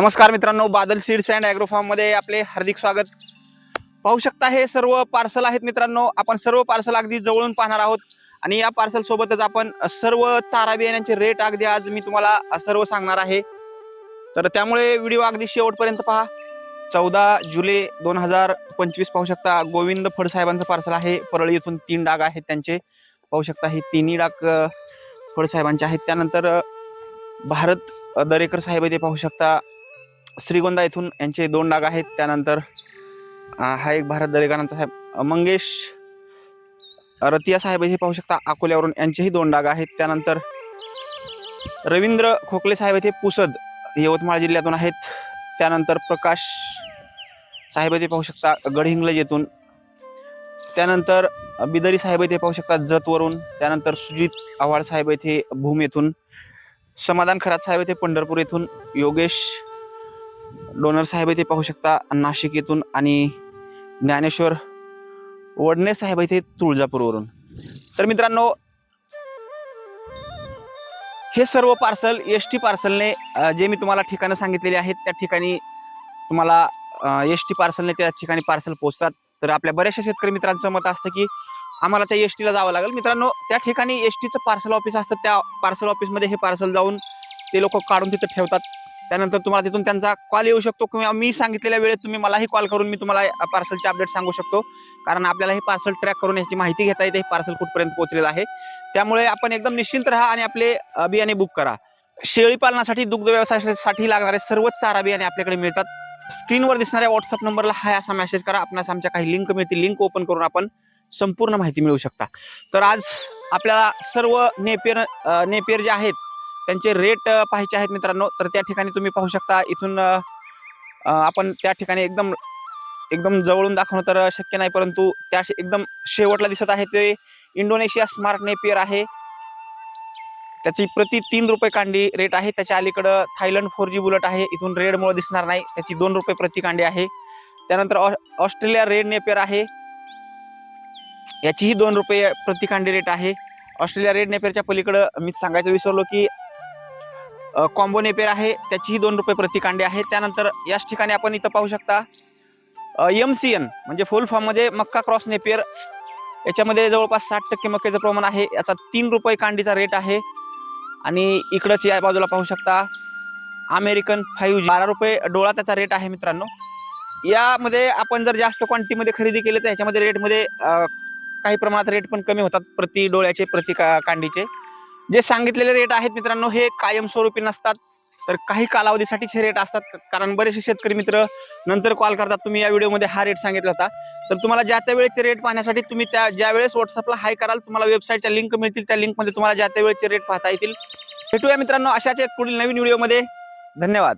नमस्कार मित्रांनो Badal seeds and agro आपले हार्दिक स्वागत. पाहू शकता हे सर्व पार्सल आहेत मित्रांनो. आपण सर्व पार्सल अगदी जवळून पाहणार आहोत. आणि या पार्सल सोबतच आपण सर्व चारा बियाण्यांचे रेट अगदी आज मी तुम्हाला सर्व सांगणार आहे. तर त्यामुळे व्हिडिओ अगदी शेवटपर्यंत पहा. चौदा जुलै दोन हजार पंचवीस पाहू शकता गोविंद फडसाहेबांचं पार्सल आहे. परळी इथून तीन डाग आहेत त्यांचे. पाहू शकता हे तिन्ही डाग फडसाहेबांचे आहेत. त्यानंतर भारत दरेकर साहेब ते पाहू शकता. श्रीगोंदा इथून यांचे दोन डाग आहेत. त्यानंतर हा एक भारत दरेकरांचा साहेब मंगेश रतिया साहेब हे पाहू शकता अकोल्यावरून यांचेही दोन डाग आहेत. त्यानंतर रवींद्र खोकले साहेब हे पुसद यवतमाळ जिल्ह्यातून आहेत. त्यानंतर प्रकाश साहेब ते पाहू शकता गडहिंग्लज येथून. त्यानंतर बिदरी साहेब ते पाहू शकता जतवरून. त्यानंतर सुजित आव्हाड साहेब येथे भूम येथून. समाधान खरात साहेब येथे पंढरपूर येथून. योगेश डोनर साहेब इथे पाहू शकता नाशिक येथून आणि ज्ञानेश्वर वडणे साहेब इथे तुळजापूरवरून. तर मित्रांनो हे सर्व पार्सल एस टी पार्सलने जे मी तुम्हाला ठिकाणं सांगितलेली आहेत त्या ठिकाणी तुम्हाला एस टी पार्सलने त्या ठिकाणी पार्सल पोहोचतात. तर आपल्या बऱ्याचशा शेतकरी मित्रांचं मत असतं की आम्हाला त्या एस टीला जावं लागेल. मित्रांनो त्या ठिकाणी एस टीचं पार्सल ऑफिस असतं त्या पार्सल ऑफिसमध्ये हे पार्सल जाऊन ते लोक काढून तिथं ठेवतात. त्यानंतर तुम्हाला तिथून त्यांचा कॉल येऊ शकतो किंवा मी सांगितलेल्या वेळेत तुम्ही मलाही कॉल करून मी तुम्हाला पार्सलचे अपडेट सांगू शकतो. कारण आपल्याला हे पार्सल ट्रॅक करून याची माहिती घेता येते हे पार्सल कुठपर्यंत पोहोचलेलं आहे. त्यामुळे आपण एकदम निश्चिंत राहा आणि आपले बियाणे बुक करा. शेळी पालनासाठी दुग्ध व्यवसायासाठी लागणारे सर्वच चारा बियाणे आपल्याकडे मिळतात. स्क्रीनवर दिसणाऱ्या व्हॉट्सअप नंबरला हाय असा मेसेज करा. आपणास आमच्या काही लिंक मिळतील. लिंक ओपन करून आपण संपूर्ण माहिती मिळवू शकता. तर आज आपल्याला सर्व नेपियर अ, नेपियर जे आहेत त्यांचे रेट पाहायचे आहेत मित्रांनो. तर त्या ठिकाणी तुम्ही पाहू शकता इथून आपण त्या ठिकाणी एकदम एकदम जवळून दाखवणं तर शक्य नाही परंतु त्या शे- एकदम शेवटला दिसत आहे ते इंडोनेशिया स्मार्ट नेपियर आहे. त्याची प्रति तीन रुपये कांडी रेट आहे. त्याच्या अलीकडं थायलंड फोर जी बुलेट आहे. इथून रेडमुळे दिसणार नाही. त्याची दोन रुपये प्रति कांडी आहे. त्यानंतर ऑ- ऑस्ट्रेलिया रेड नेपियर आहे. याचीही दोन रुपये प्रति कांडी रेट आहे. ऑस्ट्रेलिया रेड नेपियरच्या पलीकडं मी सांगायचं विसरलो की कॉम्बो नेपेर आहे त्याचीही दोन रुपये प्रतिकांडी आहे त्यानंतर याच ठिकाणी आपण इथं पाहू शकता एम सी एन म्हणजे फुल फॉर्ममध्ये मक्का क्रॉस नेपेर याच्यामध्ये जवळपास साठ टक्के मक्याचं प्रमाण आहे. याचा तीन रुपये कांडीचा रेट आहे. आणि इकडंच या बाजूला पाहू शकता अमेरिकन फाईव्ह जी बारा रुपये डोळा त्याचा रेट आहे मित्रांनो. यामध्ये आपण जर जास्त क्वांटिटीमध्ये खरेदी केली तर ह्याच्यामध्ये रेटमध्ये काही प्रमाणात रेट पण कमी होतात प्रति डोळ्याचे प्रति का कांडीचे. जे सांगितलेले रेट आहेत मित्रांनो हे कायमस्वरूपी नसतात. तर काही कालावधीसाठीच हे रेट असतात कारण बरेचसे शेतकरी मित्र नंतर कॉल करतात. तुम्ही या व्हिडिओमध्ये हा रेट सांगितला होता. तर तुम्हाला ज्या त्या वेळेचे रेट पाहण्यासाठी तुम्ही त्या ज्या वेळेस व्हॉट्सअपला हाय कराल तुम्हाला वेबसाईटच्या लिंक मिळतील. त्या लिंकमध्ये तुम्हाला ज्या त्या वेळेचे रेट पाहता येतील. भेटूया मित्रांनो अशाच एक पुढील नवीन व्हिडिओमध्ये धन्यवाद.